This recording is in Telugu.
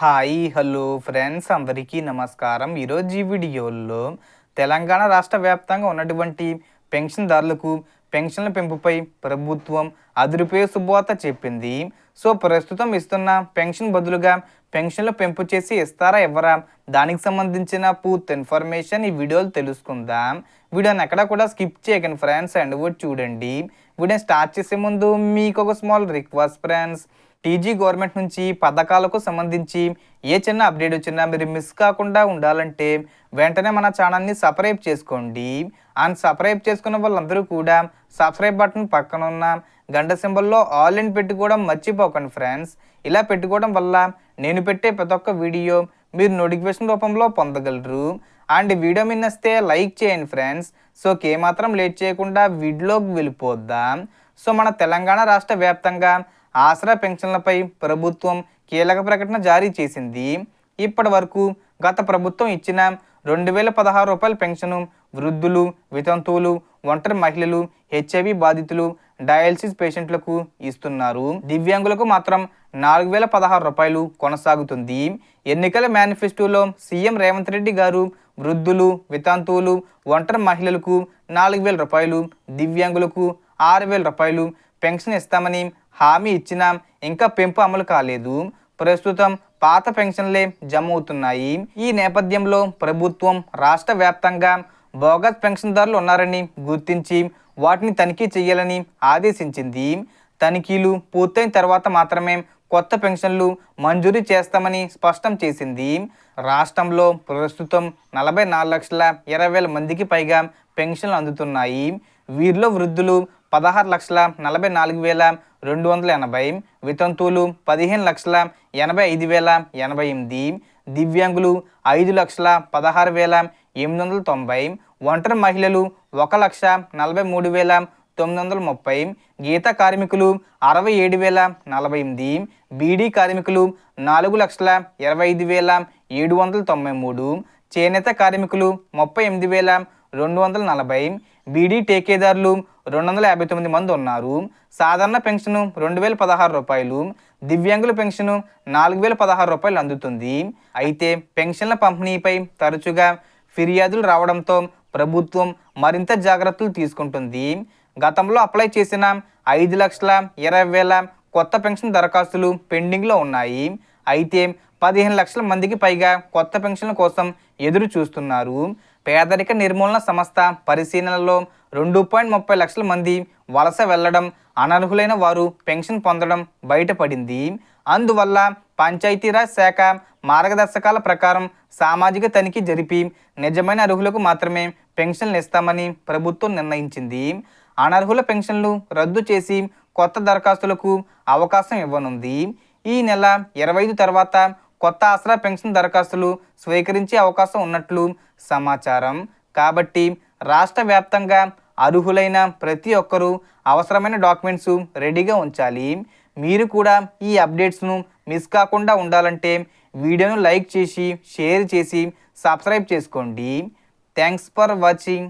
Hi hello friends. అందరికీ నమస్కారం. ఈరోజు ఈ వీడియోలో తెలంగాణ రాష్ట్ర వ్యాప్తంగా ఉన్నటువంటి పెన్షన్దారులకు పెన్షన్ల పెంపుపై ప్రభుత్వం అదిరిపోయే శుభవార్త చెప్పింది. సో ప్రస్తుతం ఇస్తున్న పెన్షన్ బదులుగా పెన్షన్లు పెంపు చేసి ఇస్తారా ఎవరా దానికి సంబంధించిన పూర్తి ఇన్ఫర్మేషన్ ఈ వీడియోలో తెలుసుకుందాం. వీడియోని ఎక్కడ కూడా స్కిప్ చేయకండి ఫ్రెండ్స్. అండ్ కూడా చూడండి. వీడియో స్టార్ట్ చేసే ముందు మీకు ఒక small request friends TG government నుంచి పథకాలకు సంబంధించి ఏ చిన్న అప్డేట్ వచ్చినా మీరు మిస్ కాకుండా ఉండాలంటే వెంటనే మన ఛానల్ని సబ్స్క్రైబ్ చేసుకోండి. అండ్ సబ్స్క్రైబ్ చేసుకున్న వాళ్ళందరూ కూడా సబ్స్క్రైబ్ బటన్ పక్కన ఉన్న గంట సింబల్లో ఆల్ ఇన్ పెట్టుకోవడం మర్చిపోకండి ఫ్రెండ్స్ ఇలా పెట్టుకోవడం వల్ల నేను పెట్టే ప్రతి ఒక్క వీడియో మీరు నోటిఫికేషన్ రూపంలో పొందగలరు. అండ్ వీడియో మిన్నస్తే లైక్ చేయండి ఫ్రెండ్స్. సో ఏమాత్రం లేట్ చేయకుండా వీడియోకి వెళ్ళిపోద్దాం. సో మన తెలంగాణ రాష్ట్ర వ్యాప్తంగా ఆసరా పెన్షన్లపై ప్రభుత్వం కీలక ప్రకటన జారీ చేసింది. ఇప్పటి వరకు గత ప్రభుత్వం ఇచ్చిన రెండు వేల పదహారు రూపాయల పెన్షను వృద్ధులు వితంతువులు ఒంటరి మహిళలు హెచ్ఐవి బాధితులు డయాలసిస్ పేషెంట్లకు ఇస్తున్నారు. దివ్యాంగులకు మాత్రం నాలుగు వేల పదహారు రూపాయలు కొనసాగుతుంది. ఎన్నికల మేనిఫెస్టోలో సీఎం రేవంత్ రెడ్డి గారు వృద్ధులు వితంతువులు ఒంటరి మహిళలకు నాలుగు వేల రూపాయలు దివ్యాంగులకు ఆరు వేల రూపాయలు పెన్షన్ ఇస్తామని హామీ ఇచ్చినా ఇంకా పెంపు అమలు కాలేదు. ప్రస్తుతం పాత పెన్షన్లే జమ అవుతున్నాయి ఈ నేపథ్యంలో ప్రభుత్వం రాష్ట్ర వ్యాప్తంగా బోగస్ పెన్షన్దారులు ఉన్నారని గుర్తించి వాటిని తనిఖీ చేయాలని ఆదేశించింది. తనిఖీలు పూర్తయిన తర్వాత మాత్రమే కొత్త పెన్షన్లు మంజూరు చేస్తామని స్పష్టం చేసింది. రాష్ట్రంలో ప్రస్తుతం నలభై నాలుగు లక్షల ఇరవై వేల మందికి పైగా పెన్షన్లు అందుతున్నాయి. వీరిలో వృద్ధులు పదహారు లక్షల నలభై నాలుగు వేల రెండు వందల ఎనభై వితంతువులు పదిహేను లక్షల ఎనభై ఐదు వేల ఎనభై ఎనిమిది దివ్యాంగులు ఐదు లక్షల పదహారు వేల ఎనిమిది వందల తొంభై ఒంటరి మహిళలు ఒక లక్ష నలభై మూడు వేల తొమ్మిది వందల ముప్పై గీత కార్మికులు అరవై ఏడు వేల నలభై ఎనిమిది బీడీ కార్మికులు నాలుగు లక్షల ఇరవై ఐదు వేల ఏడు వందల తొంభై మూడు చేనేత కార్మికులు ముప్పై ఎనిమిది వేల రెండు వందల నలభై బీడీ టేకేదారులు రెండు వందల యాభై తొమ్మిది మంది ఉన్నారు. సాధారణ పెన్షన్ రెండు వేల పదహారు రూపాయలు దివ్యాంగుల పెన్షన్ నాలుగు వేల పదహారు రూపాయలు అందుతుంది. అయితే పెన్షన్ల పంపిణీపై తరచుగా ఫిర్యాదులు రావడంతో ప్రభుత్వం మరింత జాగ్రత్తలు తీసుకుంటుంది. గతంలో అప్లై చేసిన ఐదు లక్షల ఇరవై వేల కొత్త పెన్షన్ దరఖాస్తులు పెండింగ్లో ఉన్నాయి. అయితే పదిహేను లక్షల మందికి పైగా కొత్త పెన్షన్ల కోసం ఎదురు చూస్తున్నారు. పేదరిక నిర్మూలన సంస్థ పరిశీలనలో రెండు పాయింట్ ముప్పై లక్షల మంది వలస వెళ్ళడం అనర్హులైన వారు పెన్షన్ పొందడం బయటపడింది. అందువల్ల పంచాయతీరాజ్ శాఖ మార్గదర్శకాల ప్రకారం సామాజిక తనిఖీ జరిపి నిజమైన అర్హులకు మాత్రమే పెన్షన్లు ఇస్తామని ప్రభుత్వం నిర్ణయించింది. అనర్హుల పెన్షన్లు రద్దు చేసి కొత్త దరఖాస్తులకు అవకాశం ఇవ్వనుంది. ఈ నెల ఇరవై ఐదు తర్వాత కొత్త ఆసరా పెన్షన్ దరఖాస్తులు స్వీకరించే అవకాశం ఉన్నట్లు సమాచారం. కాబట్టి రాష్ట్ర వ్యాప్తంగా అర్హులైన ప్రతి ఒక్కరూ అవసరమైన డాక్యుమెంట్స్ రెడీగా ఉంచాలి. మీరు కూడా ఈ అప్డేట్స్ను మిస్ కాకుండా ఉండాలంటే వీడియోను లైక్ చేసి షేర్ చేసి సబ్స్క్రైబ్ చేసుకోండి. Thanks for watching.